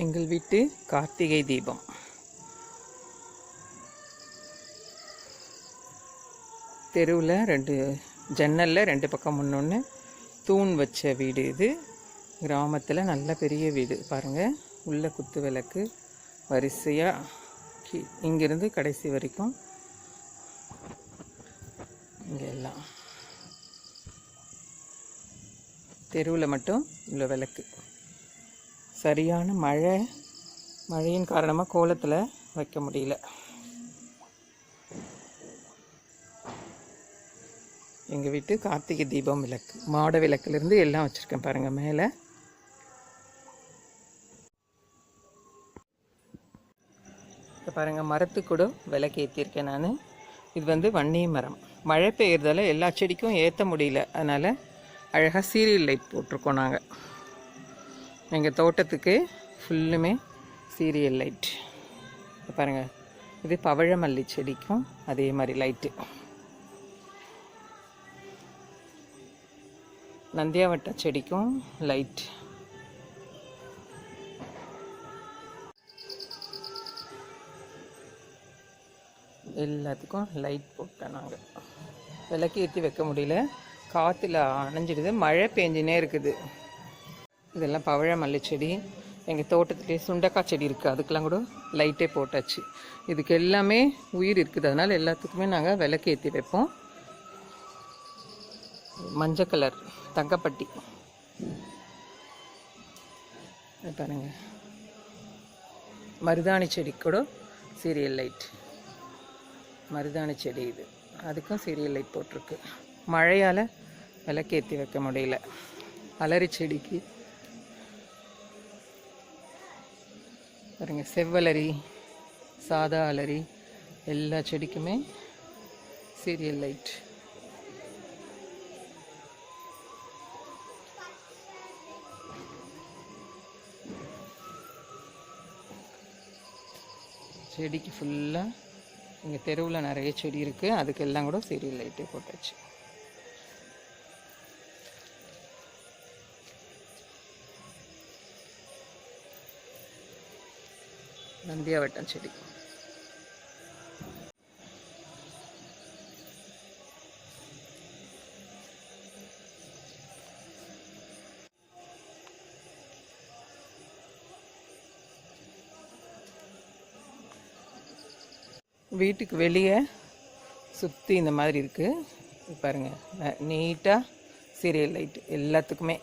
எங்கள் வீட்டு கார்த்திகை தீபம். தெருவில் ரெண்டு ஜன்னலில் ரெண்டு பக்கம் முன்னொன்று தூண் வச்ச வீடு இது. கிராமத்தில் நல்ல பெரிய வீடு. பாருங்கள் உள்ள குத்து விளக்கு வரிசையாக கீ இங்கேருந்து கடைசி வரைக்கும் இங்கே எல்லாம். தெருவில் மட்டும் உள்ள விளக்கு. சரியான மழை மழையின் காரணமாக கோலத்தில் வைக்க முடியல. எங்கள் வீட்டு கார்த்திகை தீபம் விளக்கு மாட விளக்குலேருந்து எல்லாம் வச்சுருக்கேன் பாருங்கள் மேலே. இப்போ பாருங்கள் மரத்துக்கு கூட விளக்கு ஏற்றிருக்கேன் நான். இது வந்து வன்னி மரம். மழை பெய்யறதால எல்லா செடிக்கும் ஏற்ற முடியல. அதனால் அழகாக சீரியல் லைட் போட்டிருக்கோம் நாங்கள் எங்கள் தோட்டத்துக்கு ஃபுல்லுமே சீரியல் லைட். பாருங்கள் இது பவழமல்லி செடிக்கும் அதே மாதிரி லைட்டு. நந்தியாவட்ட செடிக்கும் லைட். எல்லாத்துக்கும் லைட் போட்டேன் நாங்கள் விளக்கு ஏற்றி வைக்க முடியல. காற்றுல அணைஞ்சிடுது. மழை பெஞ்சினே இருக்குது. இதெல்லாம் பவழ மல்லி செடி எங்கள் தோட்டத்துலேயே சுண்டக்காய் செடி இருக்குது அதுக்கெல்லாம் கூட லைட்டே போட்டாச்சு. இதுக்கு எல்லாமே உயிர் இருக்குது. அதனால் எல்லாத்துக்குமே நாங்கள் விளக்கு ஏற்றி வைப்போம். மஞ்சள் கலர் தங்கப்பட்டி. பாருங்க. மருதாணி செடி கூட சீரியல் லைட் மருதாணி செடி இது. அதுக்கும் சீரியல் லைட் போட்டிருக்கு. மழையால் விளக்கேற்றி வைக்க முடியல. அலரி செடிக்கு பாருங்க செவ்வலரி சாதா அலரி எல்லா செடிக்குமே சீரியல் லைட் செடிக்கு ஃபுல்லாக இங்கே தெருவில் நிறைய செடி இருக்குது அதுக்கெல்லாம் கூட சீரியல் லைட்டே போட்டாச்சு. நந்தியாவட்டம் செடி. வீட்டுக்கு வெளியே சுற்றி இந்த மாதிரி இருக்குது பாருங்கள் நீட்டாக சீரியல் லைட் எல்லாத்துக்குமே.